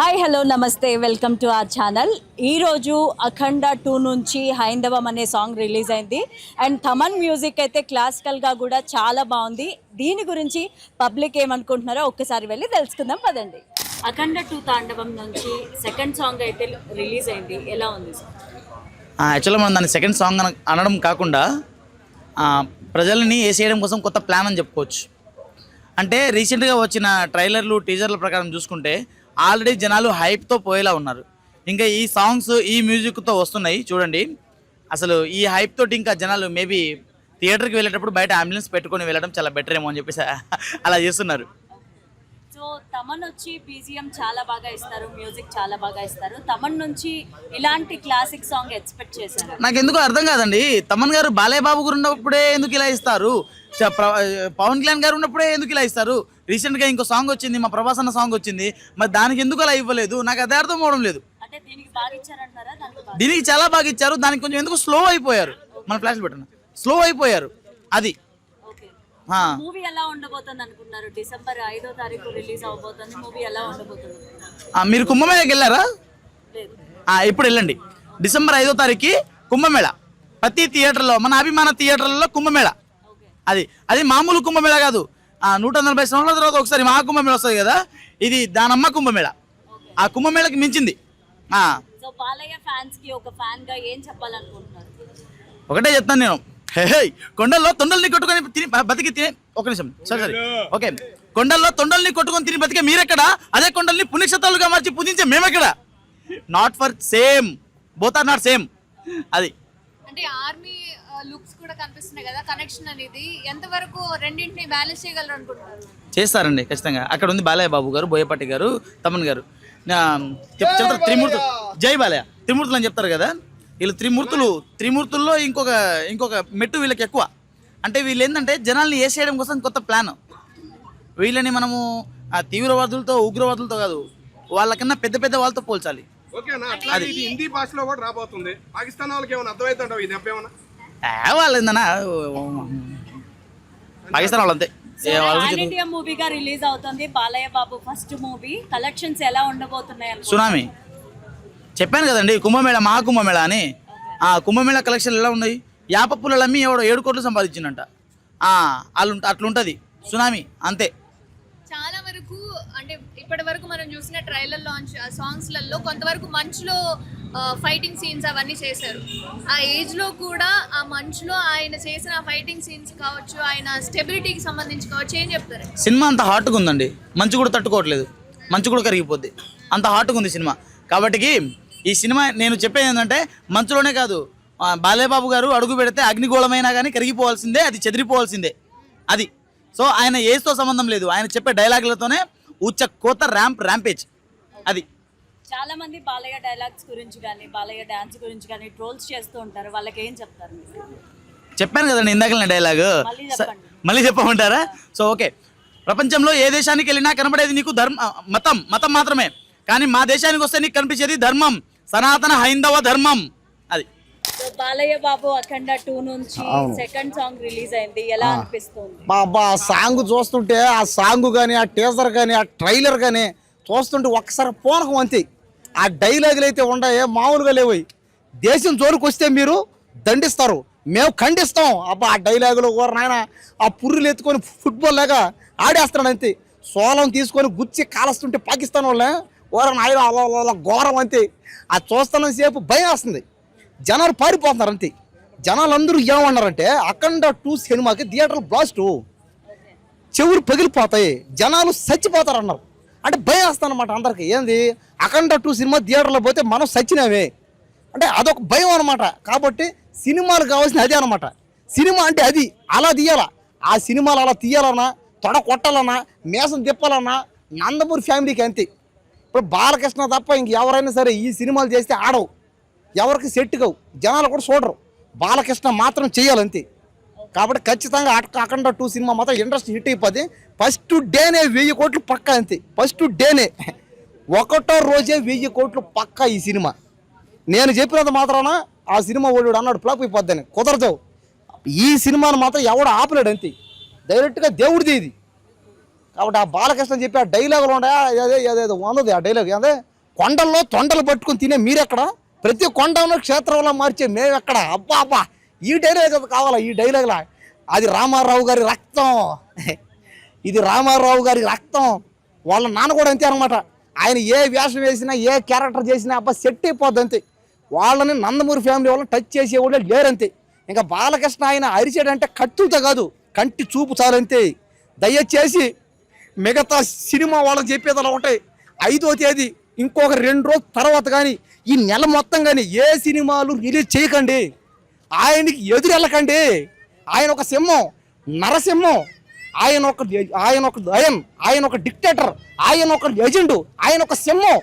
Hi hello namaste. Welcome to our channel. ఈరోజు Akhanda two నుంచి హైందవం అనే సాంగ్ రిలీజ్ అయింది. అండ్ థమన్ మ్యూజిక్ అయితే క్లాసికల్గా కూడా చాలా బాగుంది. దీని గురించి పబ్లిక్ ఏమనుకుంటున్నారో ఒక్కసారి వెళ్ళి తెలుసుకుందాం పదండి. అఖండ టూ తాండవం నుంచి సెకండ్ సాంగ్ అయితే రిలీజ్ అయింది. ఎలా ఉంది సార్? యాక్చువల్గా మనం దాన్ని సెకండ్ సాంగ్ అనడం కాకుండా ప్రజల్ని వేసేయడం కోసం కొత్త ప్లాన్ అని చెప్పుకోవచ్చు. అంటే రీసెంట్గా వచ్చిన ట్రైలర్లు టీజర్ల ప్రకారం చూసుకుంటే ఆల్రెడీ జనాలు హైప్తో పోయేలా ఉన్నారు. ఇంకా ఈ సాంగ్స్ ఈ మ్యూజిక్తో వస్తున్నాయి చూడండి. అసలు ఈ హైప్ తోటి ఇంకా జనాలు మేబీ థియేటర్కి వెళ్ళేటప్పుడు బయట అంబులెన్స్ పెట్టుకొని వెళ్ళడం చాలా బెటర్ ఏమో అని చెప్పేసి అలా చేస్తున్నారు. సో తమన్ వచ్చి బీజిఎం చాలా బాగా ఇస్తారు మ్యూజిక్ చాలా బాగా ఇస్తారు. తమన్ నుంచి ఇలాంటి క్లాసిక్ సాంగ్ ఎక్స్పెక్ట్ చేశారు? నాకు ఎందుకో అర్థం కాదండి. తమన్ గారు బాలయ్య బాబు గారు ఉన్నప్పుడే ఎందుకు ఇలా ఇస్తారు? పవన్ కళ్యాణ్ గారు ఉన్నప్పుడే ఎందుకు ఇలా ఇస్తారు? రీసెంట్గా ఇంకో సాంగ్ వచ్చింది మా ప్రభాస్ అన్న సాంగ్ వచ్చింది. మరి దానికి ఎందుకు అలా ఇవ్వలేదు? నాకు అదే అర్థం అవడం లేదు. దీనికి చాలా బాగా ఇచ్చారు. దానికి కొంచెం ఎందుకు స్లో అయిపోయారు? మన ఫ్లాష్ పెట్టండి. స్లో అయిపోయారు. అది. ఓకే. ఆ. మూవీ ఎలా ఉండబోతుంది అనుకున్నారు? డిసెంబర్ ఐదో తారీఖు రిలీజ్ అవబోతుంది. మూవీ ఎలా ఉండబోతుంది? ఆ, మీరు కుంభమేళకి వెళ్ళారా? ఇప్పుడు వెళ్ళండి. డిసెంబర్ ఐదో తారీఖు కుంభమేళ. ప్రతి థియేటర్లో మన అభిమాన థియేటర్లలో కుంభమేళ. అది. అది మామూలు కుంభమేళ కాదు. ఆ నూట నలభై సంవత్సరాల తర్వాత ఒకసారి మహా కుంభమేళ వస్తుంది కదా? ఇది దానమ్మ కుంభమేళ. ఆ కుంభమేళకి మించింది. ఆ, సో బాలయ్య ఫ్యాన్స్కి ఒక ఫ్యాన్గా ఏం చెప్పాలనుకుంటున్నారు? ఒకటే చెప్తాను నేను. హే హే, కొండల్లో తొండల్ని కొట్టుకొని తిని బతికి తిని ఒక నిమిషం సరే సరే. ఓకే. కొండల్లో తొండల్ని కొట్టుకొని తిని బతికే మీరెక్కడ? అదే కొండల్ని పుణ్యక్షేత్రాలుగా మార్చి పూజించే మేమెక్కడ? Not for same both are not same అది. అంటే ఆర్మీ లుక్స్ కూడా కనిపిస్తున్నాయి కదా కనెక్షన్ అనేది. ఎంతవరకు రెండింటిని బ్యాలెన్స్ చేయగలరు అనుకుంటున్నారు? చేస్తారండి ఖచ్చితంగా. అక్కడ ఉంది బాలయ్య బాబు గారు బోయపాటి గారు తమన్ గారు. చెప్తారు త్రిమూర్తులు. జై బాలయ్య. త్రిమూర్తులు అని చెప్తారు కదా వీళ్ళు త్రిమూర్తులు త్రిమూర్తుల్లో ఇంకొక ఇంకొక మెట్టు వీళ్ళకి ఎక్కువ. అంటే వీళ్ళు ఏంటంటే జనాల్ని వేసేయడం కోసం కొత్త ప్లాన్ వీళ్ళని మనము ఆ తీవ్రవాదులతో ఉగ్రవాదులతో కాదు వాళ్ళకన్నా పెద్ద పెద్ద వాళ్ళతో పోల్చాలి. ఓకేనా అట్లా ఇది హిందీ భాషలో కూడా రాబోతుంది. పాకిస్తాన్ వాళ్ళకి ఏమైనా అర్థమవుతుంటావు ఇది ఏమైనా? ఏ వాళ్ళు ఏందన్నా? పాకిస్తాన్ వాళ్ళంతే. ఏ వాళ్ళ గురించి పాన్ ఇండియా మూవీగా రిలీజ్ అవుతుంది Balayya Babu first movie collections ఎలా ఉండబోతున్నాయి? సునామీ. చెప్పాను కదండి కుంభమేళ మహా కుంభమేళ అని. ఆ కుంభమేళ కలెక్షన్ ఎలా ఉన్నాయి? యాప పుల్లలు అమ్మి ఎవడో ఏడు కోట్లు సంపాదించిందంట ఆ, వాళ్ళు అట్లుంటుంది. సునామీ అంతే. చాలా వరకు అంటే ఇప్పటి వరకు మనం చూసిన ట్రైలర్ లాంచ్ సాంగ్స్లలో కొంతవరకు మంచులో ఫైటింగ్ సీన్స్ అవన్నీ చేశారు. ఆ ఏజ్లో కూడా ఆ మంచులో ఆయన చేసిన ఫైటింగ్ సీన్స్ కావచ్చు ఆయన స్టెబిలిటీకి సంబంధించి కావచ్చు ఏం చెప్తారు? సినిమా అంత హాట్గా ఉందండి. మంచు కూడా తట్టుకోవట్లేదు. మంచు కూడా కరిగిపోద్ది. అంత హాట్గా ఉంది సినిమా. కాబట్టి ఈ సినిమా నేను చెప్పేది ఏంటంటే మంచులోనే కాదు. బాలేబాబు గారు అడుగు పెడితే అగ్నిగోళమైనా కానీ కరిగిపోవాల్సిందే అది చెదిరిపోవాల్సిందే. అది. సో ఆయన ఏజ్తో సంబంధం లేదు. ఆయన చెప్పే డైలాగులతోనే ఉచ్చ కోత ర్యాంప్ ర్యాంపేజ్ అది. చాలా మంది బాలయ్య డైలాగ్స్ గురించి కానీ బాలయ్య డాన్స్ గురించి కానీ ట్రోల్స్ చేస్తూ ఉంటారు. వాళ్ళకి ఏం చెప్తారు మీరు? చెప్పాను కదండి ఇందాక డైలాగ్ మళ్ళీ చెప్పండి. మళ్ళీ చెప్పమంటారా? So okay. ప్రపంచంలో ఏ దేశానికి వెళ్ళినా కనబడేది నీకు ధర్మ మతం. మతం మాత్రమే. కానీ మా దేశానికి వస్తే నీకు కనిపించేది ధర్మం. సనాతన హైందవ ధర్మం. అది. సో బాలయ్య బాబు అఖండ టూ నుంచి సెకండ్ సాంగ్ రిలీజ్ అయింది. ఎలా అనిపిస్తుంది? మా అబ్బా ఆ సాంగ్ చూస్తుంటే ఆ సాంగ్ కానీ ఆ టీజర్ కానీ ఆ ట్రైలర్ కానీ చూస్తుంటే ఒక్కసారి పోనకం అంతే. ఆ డైలాగులు అయితే ఉండయే మామూలుగా లేవు. దేశం జోలికి వస్తే మీరు దండిస్తారు. మేము ఖండిస్తాం. అబ్బా ఆ డైలాగులు ఓర నాయన ఆ పుర్రులు ఎత్తుకొని ఫుట్బాల్ లాగా ఆడేస్తున్నాడు అంతే. సోలం తీసుకొని గుచ్చి కాలుస్తుంటే పాకిస్తాన్ వాళ్ళే ఓర నాయన అలా అలా ఘోరం అంతే. అది చూస్తున్న సేపు భయం వస్తుంది. జనాలు పారిపోతున్నారు అంతే. జనాలందరూ ఏమన్నారంటే అఖండ టూ సినిమాకి థియేటర్ బ్లాస్టు. చెవులు పగిలిపోతాయి. జనాలు చచ్చిపోతారు అన్నారు అంటే భయం వేస్తానమాట అందరికి. ఏంది? అఖండ టూ సినిమా థియేటర్లో పోతే మనం సచ్చినవే. అంటే అదొక భయం అనమాట కాబట్టి సినిమాలు కావాల్సిన అదే అనమాట సినిమా అంటే అది. అలా తీయాలా? ఆ సినిమాలు అలా తీయాలన్నా తొడ కొట్టాలన్నా మేసం తిప్పాలన్నా నందమూరి ఫ్యామిలీకి అంతే. ఇప్పుడు బాలకృష్ణ తప్ప ఇంక ఎవరైనా సరే ఈ సినిమాలు చేస్తే ఆడవు. ఎవరికి సెట్ కావు. జనాలు కూడా చూడరు. బాలకృష్ణ మాత్రం చేయాలంతే. కాబట్టి ఖచ్చితంగా అట- అఖండ టూ సినిమా మాత్రం ఇండస్ట్రీ హిట్ అయిపోద్ది. ఫస్ట్ డేనే వెయ్యి కోట్లు పక్కా అంతే. ఫస్ట్ డేనే ఒకటో రోజే వెయ్యి కోట్లు పక్కా ఈ సినిమా. నేను చెప్పినంత మాత్రాన ఆ సినిమా ఓడు అన్నాడు ఫ్లాప్ అయిపోద్దని. కుదరదు. ఈ సినిమాను మాత్రం ఎవడు ఆపలేడు అంతే. డైరెక్ట్గా దేవుడిది ఇది. కాబట్టి ఆ బాలకృష్ణ చెప్పి ఆ డైలాగులు ఉన్నాయా అదే అదే అదే వందది ఆ డైలాగ్ అదే కొండల్లో తొండలు పట్టుకుని తినే మీరెక్కడ? ప్రతి కొండను క్షేత్రంలో మార్చే మేమెక్కడ? అబ్బా అబ్బా. ఈ డైలాగ్ కావాలా? ఈ డైలాగ్లా అది రామారావు గారి రక్తం. ఇది రామారావు గారి రక్తం. వాళ్ళ నాన్న కూడా అంతే అనమాట ఆయన ఏ వేషం వేసినా ఏ క్యారెక్టర్ చేసినా అబ్బా సెట్ అయిపోద్ది అంతే. వాళ్ళని నందమూరి ఫ్యామిలీ వాళ్ళని టచ్ చేసేవాళ్ళు లేరంతే ఇంకా బాలకృష్ణ ఆయన అరిచాడంటే కత్తులతో కాదు కంటి చూపు చాలంతే దయచేసి మిగతా సినిమా వాళ్ళకి చెప్పేది అలా ఒకటే ఐదో తేదీ ఇంకొక రెండు రోజుల తర్వాత కానీ ఈ నెల మొత్తం కానీ ఏ సినిమాలు రిలీజ్ చేయకండి. ఆయనకి ఎదురు వెళ్ళకండి. ఆయన ఒక సింహం నరసింహం ఆయన ఒక ఆయన ఒక దయం ఆయన ఒక డిక్టేటర్ ఆయన ఒక ఎజెండు ఆయన ఒక సింహం.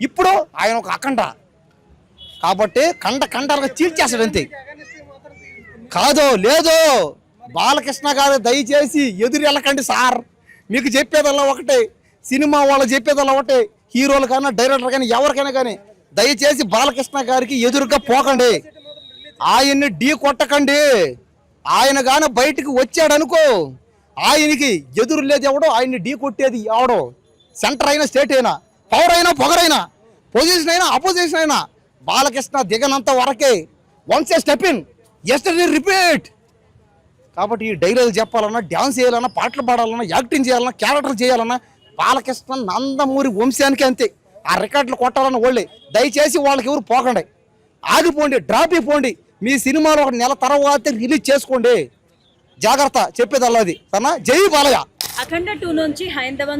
ఇప్పుడు ఆయన ఒక అఖండ. కాబట్టి కండ కండాలుగా చీల్చేస్తాడు అంతే. కాదు లేదు. బాలకృష్ణ గారు దయచేసి ఎదురు వెళ్ళకండి సార్. మీకు చెప్పేదల్లా ఒకటే. సినిమా వాళ్ళు చెప్పేదల్లా ఒకటే. హీరోలు కానీ డైరెక్టర్ కానీ ఎవరికైనా కానీ దయచేసి బాలకృష్ణ గారికి ఎదురుగా పోకండి. ఆయన్ని ఢీ కొట్టకండి. ఆయన గాన బయటికి వచ్చాడనుకో ఆయనకి ఎదురు లేదు ఎవడో ఆయన్ని ఢీ కొట్టేది ఎవడో. సెంటర్ అయినా స్టేట్ అయినా పవర్ అయినా పొగరైనా పొజిషన్ అయినా అపోజిషన్ అయినా బాలకృష్ణ దిగనంత వరకే once a step in yesterday repeat. కాబట్టి ఈ డైలాగ్ చెప్పాలన్నా డ్యాన్స్ చేయాలన్నా పాటలు పాడాలన్నా యాక్టింగ్ చేయాలన్నా క్యారెక్టర్ చేయాలన్నా బాలకృష్ణ నందమూరి వంశానికి అంతే. ఆ రికార్డులు కొట్టాలన్న వాళ్ళే. దయచేసి వాళ్ళకి ఎవరు పోకండి. ఆగిపోండి డ్రాప్ అయిపోండి. మీ సినిమాలో ఒక నెల తర్వాత రిలీజ్ చేసుకోండి. జాగ్రత్త చెప్పేది అల్లది సరేనా? జై బాలయ్య. అఖండ టూ నుంచి హైందవం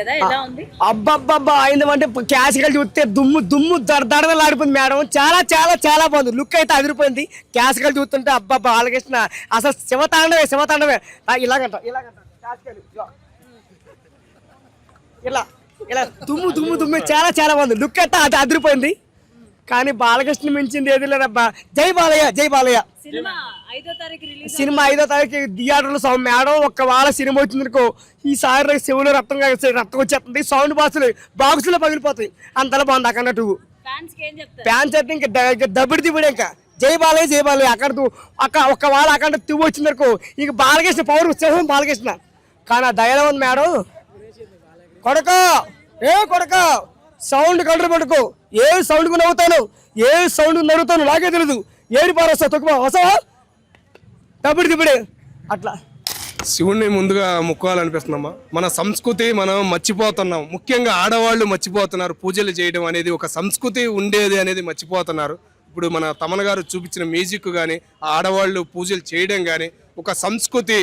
కదా ఎలా ఉంది? అబ్బబ్బబ్బా అయిందంటే క్యాష్ కలిసి చూస్తే దుమ్ము దుమ్ము దడ దడదలాడిపోయింది మేడం. చాలా చాలా చాలా బాగుంది. లుక్ అయితే అదిరిపోయింది. క్యాష్ కలిసి చూస్తుంటే అబ్బబ్బా బాలకృష్ణ. అసలు శివతాండవే శివతాండవే. ఇలాగంట ఇలాగంట. ఇలా ఇలా దుమ్ము దుమ్ము దుమ్ము. చాలా చాలా బాగుంది. లుక్ అయితే అది అదిరిపోయింది. కానీ బాలకృష్ణ మించింది ఏది లేదబ్బా. జై బాలయ్య జై బాలయ్య. సినిమా ఐదో తారీఖు థియేటర్లో సౌండ్ మేడం ఒక్క వాళ్ళ సినిమా వచ్చిందనుకో ఈసారి చెవులో రక్తం రక్తం వచ్చేస్తుంది. సౌండ్ బాక్సులు బాక్సులో పగిలిపోతాయి. అంతలా బాగుంది అక్కడ టూ ఫ్యాన్స్ అయితే ఇంకా దబ్బిడి దిబ్బడి ఇంకా. జై బాలయ్య జై బాలయ్య. అక్కడ అక్క ఒక్క వాళ్ళ అక్కడ తివ్వు వచ్చిందనుకో ఇక బాలకృష్ణ పవర్ వచ్చేసాం బాలకృష్ణ. కానీ ఆ దయలో ఉంది మేడం. కొడక! ఏ కొడక! సౌండ్ కంట్రోల్ పెట్టుకో. ఏ సౌండ్ నవ్వుతాను ఏ సౌండ్ నవ్వుతాను నాకే తెలియదు ఏడి పారేస్తా తొక్కుమా వస్తావా? దబ్బిడి దిబ్బడి అట్లా. శివుణ్ణి ముందుగా మొక్కాలనిపిస్తుందమ్మా. మన సంస్కృతి మనం మర్చిపోతున్నాం. ముఖ్యంగా ఆడవాళ్ళు మర్చిపోతున్నారు. పూజలు చేయడం అనేది ఒక సంస్కృతి ఉండేది అనేది మర్చిపోతున్నారు. ఇప్పుడు మన తమన్ గారు చూపించిన మ్యూజిక్ కానీ ఆడవాళ్ళు పూజలు చేయడం కానీ ఒక సంస్కృతి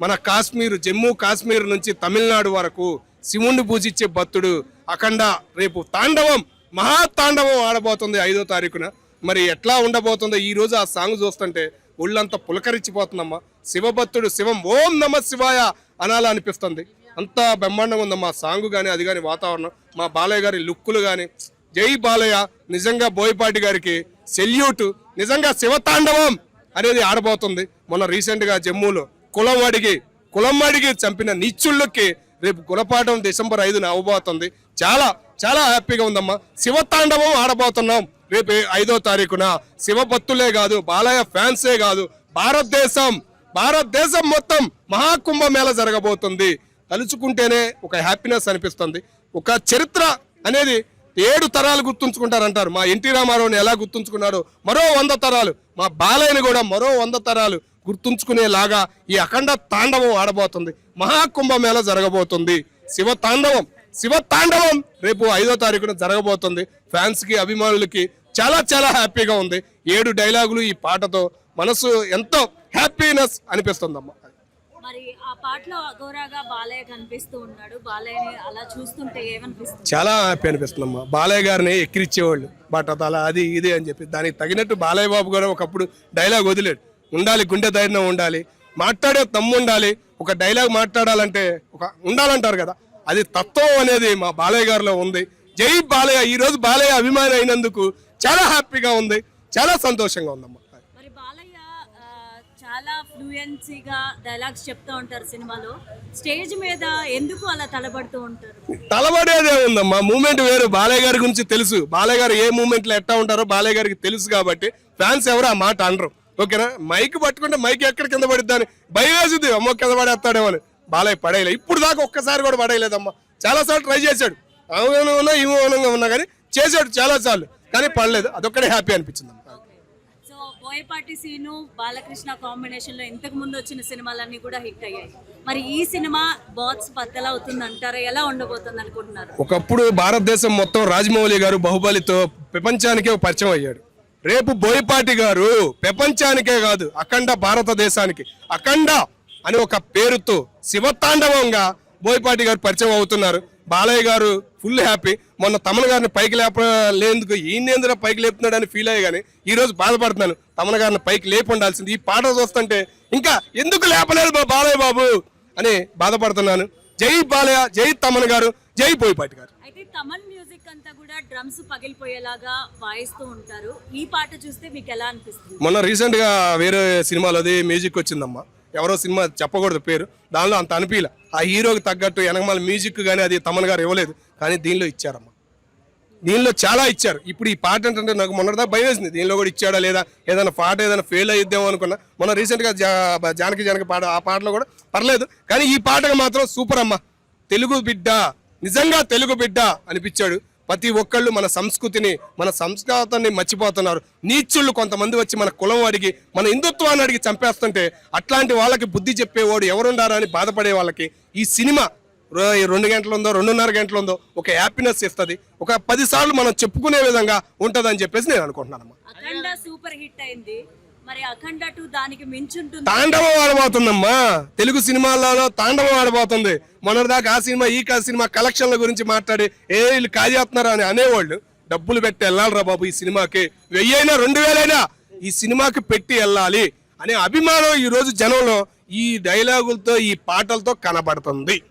మన కాశ్మీర్ జమ్మూ కాశ్మీర్ నుంచి తమిళనాడు వరకు శివుణ్ణి పూజించే భక్తుడు అఖండ రేపు తాండవం మహా తాండవం ఆడబోతుంది ఐదో తారీఖున. మరి ఎట్లా ఉండబోతుందో ఈ రోజు ఆ సాంగ్ చూస్తుంటే ఒళ్ళంతా పులకరించిపోతుందమ్మా. శివభక్తుడు శివం ఓం నమ శివాయ అనాలా అనిపిస్తుంది అంత బ్రహ్మాండంగా ఉందమ్మా సాంగ్ కానీ అది కానీ వాతావరణం. మా బాలయ్య గారి లుక్కులు కానీ జై బాలయ్య నిజంగా బోయపాటి గారికి సెల్యూట్. నిజంగా శివతాండవం అనేది ఆడబోతుంది. మొన్న రీసెంట్గా జమ్మూలో కులం అడిగి కులం అడిగి చంపిన నిచ్చుళ్ళకి రేపు కులపాఠం డిసెంబర్ ఐదున అవ్వబోతుంది చాలా చాలా హ్యాపీగా ఉందమ్మా. శివతాండవం ఆడబోతున్నాం. రేపు ఐదో తారీఖున. శివభక్తులే కాదు బాలయ్య ఫ్యాన్సే కాదు భారతదేశం భారతదేశం మొత్తం మహాకుంభ మేళ జరగబోతుంది. తలుచుకుంటేనే ఒక హ్యాపీనెస్ అనిపిస్తుంది. ఒక చరిత్ర అనేది ఏడు తరాలు గుర్తుంచుకుంటారంటారు. మా ఎన్టీ రామారావుని ఎలా గుర్తుంచుకున్నాడో మరో వంద తరాలు మా బాలయ్యని కూడా మరో వంద తరాలు గుర్తుంచుకునేలాగా ఈ అఖండ తాండవం ఆడబోతుంది. మహాకుంభ మేళ జరగబోతుంది. శివ తాండవం శివ తాండవం రేపు ఐదో తారీఖున జరగబోతుంది. ఫ్యాన్స్కి అభిమానులకి చాలా చాలా హ్యాపీగా ఉంది. ఏడు డైలాగులు ఈ పాటతో మనసు ఎంతో హ్యాపీనెస్ అనిపిస్తుందమ్మా. మరి ఆ పాటలో అఘోరాగా బాలయ్య కనిపిస్తూ ఉన్నాడు. బాలయ్యని అలా చూస్తుంటే ఏమనిపిస్తుంది? చాలా హ్యాపీ అనిపిస్తుందమ్మా. బాలయ్య గారిని ఎక్కిరిచ్చేవాళ్ళు. బట్టతల అది ఇది అని చెప్పి. దానికి తగినట్టు బాలయ్య బాబు గారు ఒకప్పుడు డైలాగ్ వదిలేడు. ఉండాలి గుండె ధైర్యం ఉండాలి. మాట్లాడే తమ్ము ఉండాలి ఒక డైలాగ్ మాట్లాడాలంటే ఒక ఉండాలంటారు కదా. అది తత్వం అనేది మా బాలయ్య గారిలో ఉంది. జై బాలయ్య. ఈ రోజు బాలయ్య అభిమాని అయినందుకు చాలా హ్యాపీగా ఉంది. చాలా సంతోషంగా ఉందమ్మా. చాలా ఫ్లూయెన్సీగా డైలాగ్స్ చెప్తూ ఉంటారు సినిమాలో. స్టేజ్ మీద ఎందుకు అలా తలబడుతూ ఉంటారు? తలబడేదే ఉందమ్మా. మూమెంట్ వేరు. బాలయ్య గారి గురించి తెలుసు. బాలయ్య గారు ఏ మూమెంట్లో ఎట్టా ఉంటారో బాలయ్య గారికి తెలుసు కాబట్టి ఫ్యాన్స్ ఎవరు ఆ మాట అనరు. ఓకేనా? మైక్ పట్టుకుంటే మైక్ ఎక్కడ కింద పడిద్దని భయం వేసింది అమ్మో కింద పడేస్తాడేమో అని. బాలయ్య పడేయలే. ఇప్పుడు దాకా ఒక్కసారి కూడా పడేయలేదమ్మా. చాలా సార్లు ట్రై చేశాడు. అవునంగా ఉన్నా ఈ మౌనంగా ఉన్నా కానీ చేసాడు చాలా చాలు కానీ పడలేదు. అదొక్కడే హ్యాపీ అనిపించింది సో బోయపాటి సీను బాలకృష్ణ కాంబినేషన్లో ఇంతకు ముందు వచ్చిన సినిమాలన్నీ కూడా హిట్ అయ్యాయి. మరి ఈ సినిమా బాక్స్ బద్దలు అవుతుంది అంటారా ఎలా ఉండబోతుంది అనుకుంటున్నారు? ఒకప్పుడు భారతదేశం మొత్తం రాజమౌళి గారు బాహుబలితో ప్రపంచానికే పరిచయం అయ్యాడు. రేపు బోయపాటి గారు ప్రపంచానికే కాదు అఖండ భారతదేశానికి. అఖండ అని ఒక పేరుతో శివతాండవంగా బోయపాటి గారు పరిచయం అవుతున్నారు. బాలయ్య గారు ఫుల్ హ్యాపీ మొన్న తమన్ గారిని పైకి లేప లేందుకు ఈయనేందులో పైకి లేపుతున్నాడని ఫీల్ అయ్యి కానీ ఈ రోజు బాధపడుతున్నాను. తమన్ గారిని పైకి లేపి ఉండాల్సింది ఈ పాట చూస్తుంటే ఇంకా ఎందుకు లేపలేదు బా బాలయ్య బాబు అని బాధపడుతున్నాను. జై బాలయ్య జై తమన్ గారు జై బోయపాటి గారు. అయితే తమన్ మ్యూజిక్ అంతా కూడా డ్రమ్స్ పగిలిపోయేలాగా వాయిస్తూ ఉంటారు. ఈ పాట చూస్తే మీకు ఎలా అనిపిస్తుంది? మొన్న రీసెంట్గా వేరే సినిమాలోది మ్యూజిక్ వచ్చిందమ్మా. ఎవరో సినిమా చెప్పకూడదు పేరు. దానిలో అంత అనిపించలే ఆ హీరోకి తగ్గట్టు వెనకమాల మ్యూజిక్ కానీ అది తమన్ గారు ఇవ్వలేదు. కానీ దీనిలో ఇచ్చారమ్మా. దీనిలో చాలా ఇచ్చారు. ఇప్పుడు ఈ పాట ఏంటంటే నాకు మొన్నటిదా భయం వేసింది. దీనిలో కూడా ఇచ్చాడా లేదా? ఏదైనా పాట ఏదైనా ఫెయిల్ అయ్యిద్దాం అనుకున్నా. మొన్న రీసెంట్గా జా జానకి జానకి పాట ఆ పాటలో కూడా పర్లేదు. కానీ ఈ పాటకు మాత్రం సూపర్ అమ్మ తెలుగు బిడ్డ. నిజంగా తెలుగు బిడ్డ అనిపించాడు. ప్రతి ఒక్కళ్ళు మన సంస్కృతిని మన సంస్కృతాన్ని మర్చిపోతున్నారు. నీచుళ్ళు కొంతమంది వచ్చి మన కులం అడిగి మన హిందుత్వాన్ని అడిగి చంపేస్తుంటే అట్లాంటి వాళ్ళకి బుద్ధి చెప్పేవాడు ఎవరుండారా అని బాధపడే వాళ్ళకి ఈ సినిమా రెండు గంటలు ఉందో రెండున్నర గంటలు ఉందో ఒక హ్యాపీనెస్ ఇస్తుంది. ఒక పదిసార్లు మనం చెప్పుకునే విధంగా ఉంటుందని చెప్పేసి నేను అనుకుంటున్నాను సూపర్ హిట్ అయింది. మరి అఖండ టూ దానికి మించుంటుంది. తాండవం ఆడబోతుందమ్మా. తెలుగు సినిమాలలో తాండవం ఆడబోతుంది. మొన్నటిదాకా ఆ సినిమా ఈ కా సినిమా కలెక్షన్ల గురించి మాట్లాడి ఏ వీళ్ళు కాజేస్తున్నారా అని అనేవాళ్ళు. డబ్బులు పెట్టి వెళ్ళాలిరా బాబు ఈ సినిమాకి. వెయ్యైనా రెండు వేలైనా ఈ సినిమాకి పెట్టి వెళ్ళాలి అనే అభిమానం ఈ రోజు జనంలో ఈ డైలాగులతో ఈ పాటలతో కనబడుతుంది.